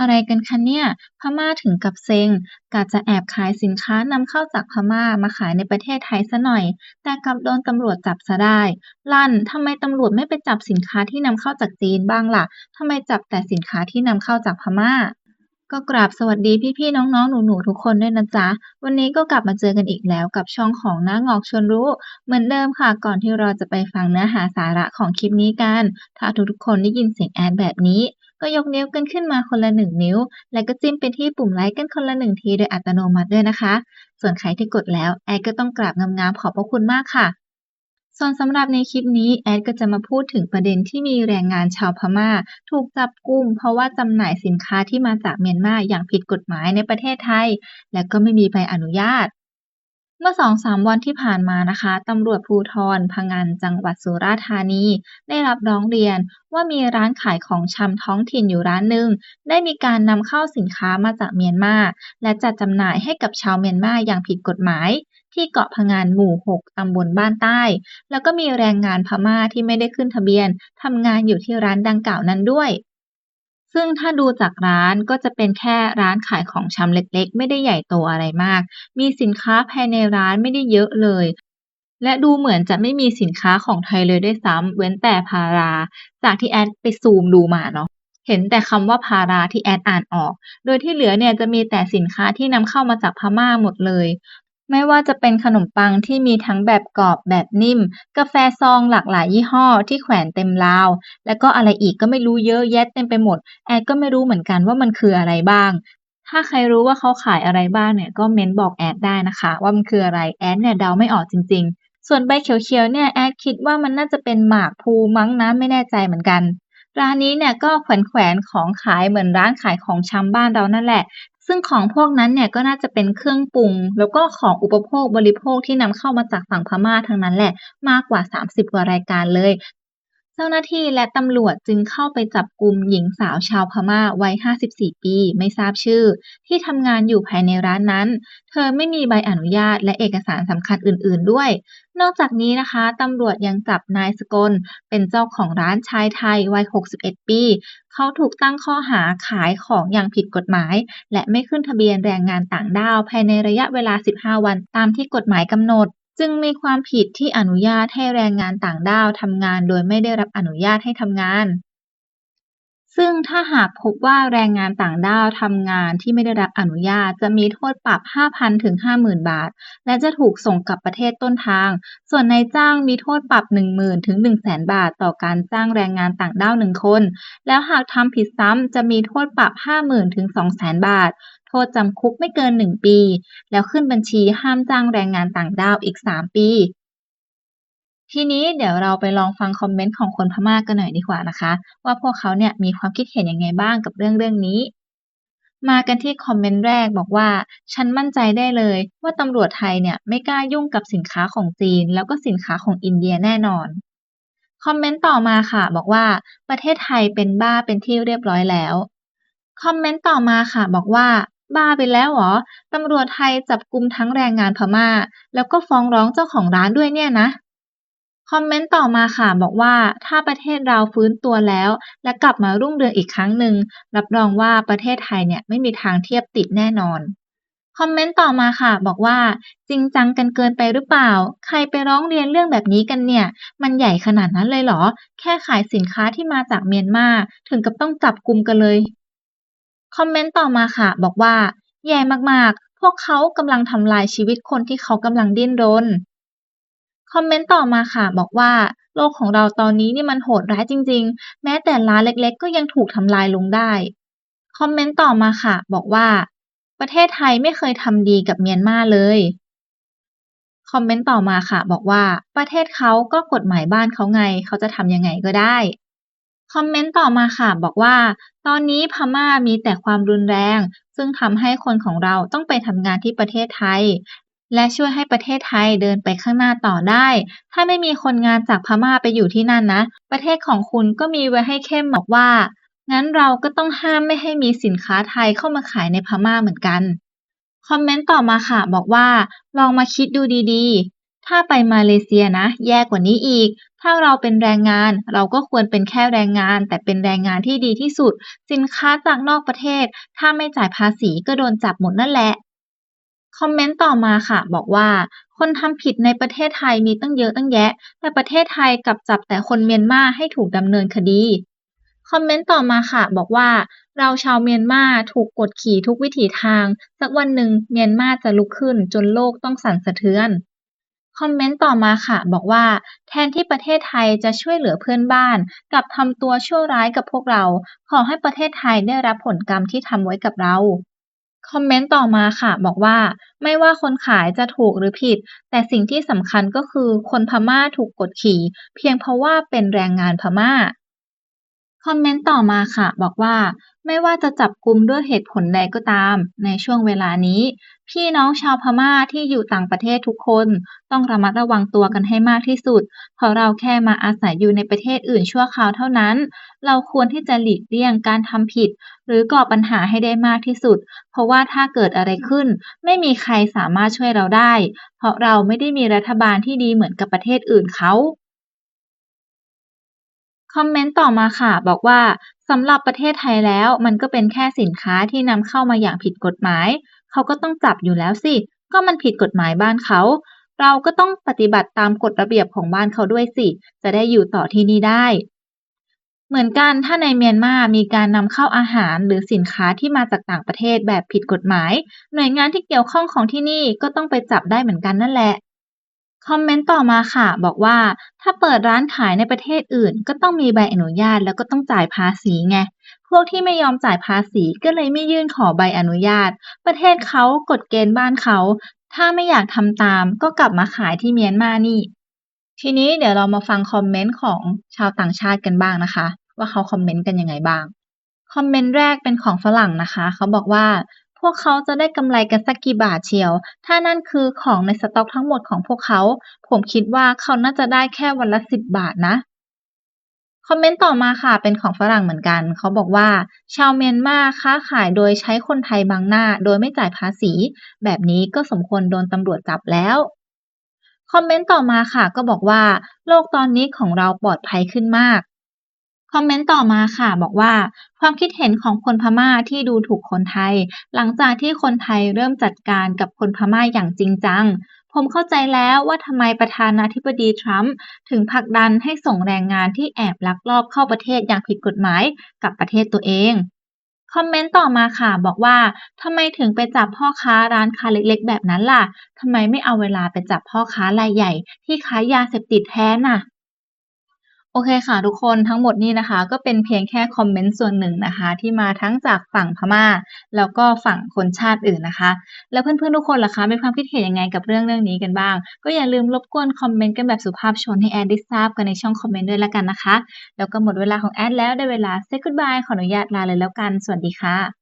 อะไรกันคะเนี่ย พม่าถึงกับเซ็งกะจะแอบขายสินค้านำเข้าจากพม่ามาขายในประเทศไทยซะหน่อย แต่กลับโดนตำรวจจับซะได้ ลั่นทำไมตำรวจไม่ไปจับสินค้าที่นำเข้าจากจีนบ้างล่ะทำไมจับแต่สินค้าที่นำเข้าจากพม่าก็กราบสวัสดีพี่ๆน้องๆ หนูๆ ทุกคนด้วยนะจ๊ะ วันนี้ก็กลับมาเจอกันอีกแล้วกับช่องของน้าหงอกชวนรู้ เหมือนเดิมค่ะ ก่อนที่เราจะไปฟังเนื้อหาสาระของคลิปนี้กัน ถ้าทุกๆคนได้ยินเสียงแอดแบบนี้ ก็ยกนิ้วกันขึ้นมาคนละหนึ่งนิ้ว แล้วก็จิ้มไปที่ปุ่มไลค์กันคนละหนึ่งทีโดยอัตโนมัติด้วยนะคะ ส่วนใครที่กดแล้วแอดก็ต้องกราบงามๆขอบพระคุณมากค่ะ ส่วนสำหรับในคลิปนี้แอดก็จะมาพูดถึงประเด็นที่มีแรงงานชาวพม่า ถูกจับกุมเพราะว่าจำหน่ายสินค้าที่มาจากเมียนมาอย่างผิดกฎหมายในประเทศไทย และก็ไม่มีใบอนุญาต เมื่อสองสามวันที่ผ่านมานะคะตำรวจภูธรพะงันจังหวัดสุราษฎร์ธานี ได้รับร้องเรียนว่ามีร้านขายของชำท้องถิ่นอยู่ร้านหนึ่งได้มีการนำเข้าสินค้ามาจากเมียนมา และจัดจำหน่ายให้กับชาวเมียนมาอย่างผิดกฎหมาย ที่เกาะพะงันหมู่ 6 ตำบลบ้านใต้ แล้วก็มีแรงงานพม่าที่ไม่ได้ขึ้นทะเบียนทำงานอยู่ที่ร้านดังกล่าวนั้นด้วย ซึ่งถ้าดูจากร้านก็จะเป็นแค่ร้านขายของชำเล็กๆ ไม่ได้ใหญ่โตอะไรมาก มีสินค้าภายในร้านไม่ได้เยอะเลย และดูเหมือนจะไม่มีสินค้าของไทยเลยด้วยซ้ำเว้นแต่พารา จากที่แอดไปซูมดูมาเนาะเห็นแต่คำว่าพาราที่แอดอ่านออก โดยที่เหลือเนี่ยจะมีแต่สินค้าที่นำเข้ามาจากพม่าหมดเลย ไม่ว่าจะเป็นขนมปังที่มีทั้งแบบกรอบแบบนิ่ม กาแฟซองหลากหลายยี่ห้อที่แขวนเต็มราว แล้วก็อะไรอีกก็ไม่รู้เยอะแยะเต็มไปหมด แอดก็ไม่รู้เหมือนกันว่ามันคืออะไรบ้าง ถ้าใครรู้ว่าเขาขายอะไรบ้างเนี่ยก็เม้นบอกแอดได้นะคะ ว่ามันคืออะไรแอดเนี่ยเดาไม่ออกจริง ๆ ส่วนใบเขียวๆเนี่ยแอดคิดว่ามันน่าจะเป็นหมากพลูมั้งนะไม่แน่ใจเหมือนกันร้านนี้เนี่ยก็แขวนๆของขายเหมือนร้านขายของชำบ้านเรานั่นแหละ ซึ่งของพวกนั้นเนี่ยก็น่าจะเป็นเครื่องปรุง แล้วก็ของอุปโภคบริโภคที่นำเข้ามาจากฝั่งพม่าทั้งนั้นแหละมากกว่า 30 กว่ารายการเลย จ้าหน้าที่และตำรวจจึงเข้าไปจับกลุ่มหญิงสาวชาวพม่าวัย 54 ปี ไม่ทราบชื่อ ที่ทำงานอยู่ภายในร้านนั้น เธอไม่มีใบอนุญาตและเอกสารสำคัญอื่น ๆ ด้วย นอกจากนี้นะคะตำรวจยังจับนายสกล เป็นเจ้าของร้านชายไทยวัย 61 ปี เขาถูกตั้งข้อหาขายของอย่างผิดกฎหมาย และไม่ขึ้นทะเบียนแรงงานต่างด้าวภายในระยะเวลา 15 วันตามที่กฎหมายกำหนด จึงมีความผิดที่อนุญาตให้แรงงานต่างด้าวทำงานโดยไม่ได้รับอนุญาตให้ทำงาน ซึ่งถ้าหากพบว่าแรงงานต่างด้าวทำงานที่ไม่ได้รับอนุญาตจะมีโทษปรับ 5,000 ถึง 50,000 บาท และจะถูกส่งกลับประเทศต้นทาง ส่วนนายจ้างมีโทษปรับ 10,000 ถึง 100,000 บาท ต่อการจ้างแรงงานต่างด้าว1คน แล้วหากทำผิดซ้ำจะมีโทษปรับ 50,000 ถึง 200,000 บาท โทษจำคุกไม่เกิน 1 ปี แล้วขึ้นบัญชีห้ามจ้างแรงงานต่างด้าวอีก 3 ปี ทีนี้เดี๋ยวเราไปลองฟังคอมเมนต์ของคนพม่ากันหน่อยดีกว่านะคะ ว่าพวกเขาเนี่ยมีความคิดเห็นยังไงบ้างกับเรื่องเรื่องนี้ มากันที่คอมเมนต์แรกบอกว่า ฉันมั่นใจได้เลย ว่าตำรวจไทยเนี่ยไม่กล้ายุ่งกับสินค้าของจีน แล้วก็สินค้าของอินเดียแน่นอนคอมเมนต์ต่อมาค่ะ บอกว่าประเทศไทยเป็นบ้าเป็นที่เรียบร้อยแล้ว คอมเมนต์ต่อมาค่ะ บอกว่า บ้าไปแล้วเหรอ ตำรวจไทยจับกลุมทั้งแรงงานพม่า แล้วก็ฟ้องร้องเจ้าของร้านด้วยเนี่ยนะ คอมเมนต์ต่อมาค่ะบอกว่าถ้าประเทศเราฟื้นตัวแล้ว และกลับมารุ่งเรืองอีกครั้งหนึ่งรับรองว่าประเทศไทยเนี่ยไม่มีทางเทียบติดแน่นอนคอมเมนต์ต่อมาค่ะ บอกว่า จริงจังกันเกินไปหรือเปล่า ใครไปร้องเรียนเรื่องแบบนี้กันเนี่ย มันใหญ่ขนาดนั้นเลยเหรอ แค่ขายสินค้าที่มาจากเมียนมาถึงกับต้องจับกลุมกันเลย คอมเมนต์ต่อมาค่ะ บอกว่า แย่มากๆ พวกเขากำลังทำลายชีวิตคนที่เขากำลังดิ้นรน คอมเมนต์ต่อมาค่ะ บอกว่า โลกของเราตอนนี้นี่มันโหดร้ายจริง ๆ แม้แต่ร้านเล็กๆ ก็ยังถูกทำลายลงได้ คอมเมนต์ต่อมาค่ะ บอกว่า ประเทศไทยไม่เคยทำดีกับเมียนมาเลย คอมเมนต์ต่อมาค่ะ บอกว่า ประเทศเขาก็กฎหมายบ้านเขาไง เขาจะทำยังไงก็ได้ คอมเมนต์ต่อมาค่ะ บอกว่า ตอนนี้พม่ามีแต่ความรุนแรง ซึ่งทำให้คนของเราต้องไปทำงานที่ประเทศไทย และช่วยให้ประเทศไทยเดินไปข้างหน้าต่อได้ ถ้าไม่มีคนงานจากพม่าไปอยู่ที่นั่นนะ ประเทศของคุณก็มีไว้ให้เข้มบอกว่า งั้นเราก็ต้องห้ามไม่ให้มีสินค้าไทยเข้ามาขายในพม่าเหมือนกันคอมเมนต์ต่อมาค่ะ บอกว่า ลองมาคิดดูดี ถ้าไปมาเลเซียนะ แย่กว่านี้อีก ถ้าเราเป็นแรงงาน เราก็ควรเป็นแค่แรงงาน แต่เป็นแรงงานที่ดีที่สุด สินค้าจากนอกประเทศ ถ้าไม่จ่ายภาษีก็โดนจับหมดนั่นแหละ คอมเมนต์ต่อมาค่ะ บอกว่า คนทำผิดในประเทศไทยมีตั้งเยอะตั้งแยะ แต่ประเทศไทยกลับจับแต่คนเมียนมาให้ถูกดำเนินคดีคอมเมนต์ต่อมาค่ะ บอกว่า เราชาวเมียนมาถูกกดขี่ทุกวิถีทาง สักวันหนึ่งเมียนมาจะลุกขึ้นจนโลกต้องสั่นสะเทือน คอมเมนต์ต่อมาค่ะ บอกว่า แทนที่ประเทศไทยจะช่วยเหลือเพื่อนบ้านกลับทำตัวชั่วร้ายกับพวกเรา ขอให้ประเทศไทยได้รับผลกรรมที่ทำไว้กับเราคอมเมนต์ต่อมาค่ะ บอกว่า ไม่ว่าคนขายจะถูกหรือผิด แต่สิ่งที่สำคัญก็คือคนพม่าถูกกดขี่ เพียงเพราะว่าเป็นแรงงานพม่าคอมเมนต์ต่อมาค่ะ บอกว่า ไม่ว่าจะจับกลุมด้วยเหตุผลใดก็ตาม ในช่วงเวลานี้ พี่น้องชาวพม่าที่อยู่ต่างประเทศทุกคนต้องระมัดระวังตัวกันให้มากที่สุด เพราะเราแค่มาอาศัยอยู่ในประเทศอื่นชั่วคราวเท่านั้น เราควรที่จะหลีกเลี่ยงการทำผิด หรือก่อปัญหาให้ได้มากที่สุด เพราะว่าถ้าเกิดอะไรขึ้น ไม่มีใครสามารถช่วยเราได้ เพราะเราไม่ได้มีรัฐบาลที่ดีเหมือนกับประเทศอื่นเขาคอมเมนต์ต่อมาค่ะ บอกว่าสำหรับประเทศไทยแล้ว มันก็เป็นแค่สินค้าที่นำเข้ามาอย่างผิดกฎหมาย เขาก็ต้องจับอยู่แล้วสิ ก็มันผิดกฎหมายบ้านเขา เราก็ต้องปฏิบัติตามกฎระเบียบของบ้านเขาด้วยสิ จะได้อยู่ต่อที่นี่ได้ เหมือนกันถ้าในเมียนมา มีการนำเข้าอาหารหรือสินค้าที่มาจากต่างประเทศแบบผิดกฎหมาย หน่วยงานที่เกี่ยวข้องของที่นี่ก็ต้องไปจับได้เหมือนกันนั่นแหละคอมเมนต์ต่อมาค่ะ บอกว่าถ้าเปิดร้านขายในประเทศอื่น ก็ต้องมีใบอนุญาตแล้วก็ต้องจ่ายภาษีไง พวกที่ไม่ยอมจ่ายภาษีก็เลยไม่ยื่นขอใบอนุญาต ประเทศเขากฎเกณฑ์บ้านเขา ถ้าไม่อยากทำตามก็กลับมาขายที่เมียนมานี่ ทีนี้เดี๋ยวเรามาฟังคอมเมนต์ของชาวต่างชาติกันบ้างนะคะ ว่าเขาคอมเมนต์กันยังไงบ้าง คอมเมนต์แรกเป็นของฝรั่งนะคะ เขาบอกว่าพวกเขาจะได้กำไรกันสักกี่บาทเชียว ถ้านั่นคือของในสต็อกทั้งหมดของพวกเขา ผมคิดว่าเขาน่าจะได้แค่วันละสิบบาทนะ คอมเมนต์ต่อมาค่ะ เป็นของฝรั่งเหมือนกัน เขาบอกว่า ชาวเมียนมาค้าขายโดยใช้คนไทยบังหน้า โดยไม่จ่ายภาษี แบบนี้ก็สมควรโดนตำรวจจับแล้วคอมเมนต์ต่อมาค่ะ ก็บอกว่า โลกตอนนี้ของเราปลอดภัยขึ้นมากคอมเมนต์ต่อมาค่ะ บอกว่า ความคิดเห็นของคนพม่าที่ดูถูกคนไทย หลังจากที่คนไทยเริ่มจัดการกับคนพม่าอย่างจริงจัง ผมเข้าใจแล้วว่าทำไมประธานาธิบดีทรัมป์ถึงผลักดันให้ส่งแรงงานที่แอบลักลอบเข้าประเทศอย่างผิดกฎหมายกลับประเทศตัวเอง คอมเมนต์ต่อมาค่ะ บอกว่าทำไมถึงไปจับพ่อค้าร้านค้าเล็กๆ แบบนั้นล่ะทำไมไม่เอาเวลาไปจับพ่อค้ารายใหญ่ที่ขายยาเสพติดแทนน่ะ โอเคค่ะทุกคนทั้งหมดนี้นะคะ ก็เป็นเพียงแค่คอมเมนต์ส่วนหนึ่งนะคะ ที่มาทั้งจากฝั่งพม่า แล้วก็ฝั่งคนชาติอื่นนะคะ แล้วเพื่อนๆทุกคนล่ะคะมีความคิดเห็นยังไงกับเรื่องเรื่องนี้กันบ้าง ก็อย่าลืมรบกวนคอมเมนต์กันแบบสุภาพชนให้แอดได้ทราบกันในช่องคอมเมนต์ด้วยละกันนะคะ แล้วก็หมดเวลาของแอดแล้วได้เวลา say goodbye ขออนุญาตลาเลยแล้วกันสวัสดีค่ะ